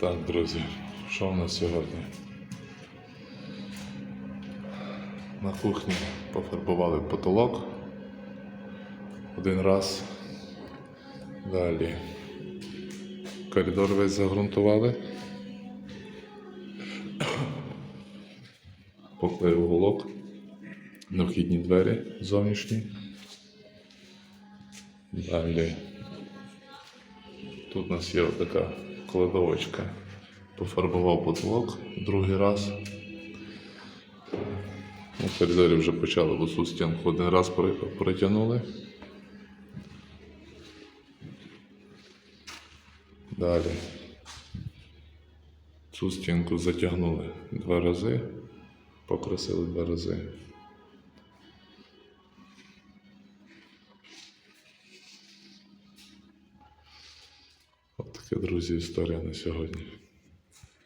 Так, друзі, що в нас сьогодні? На кухні пофарбували потолок один раз. Далі коридор весь загрунтували. Поклеїв уголок на вхідні двері зовнішні. Далі Тут у нас є така кладовочка. Пофарбував потолок другий раз. В коридорі вже почали в цю стінку один раз при- притягнули. Далі. Цю стінку затягнули два рази, покрасили два рази. Друзі, історія на сьогодні.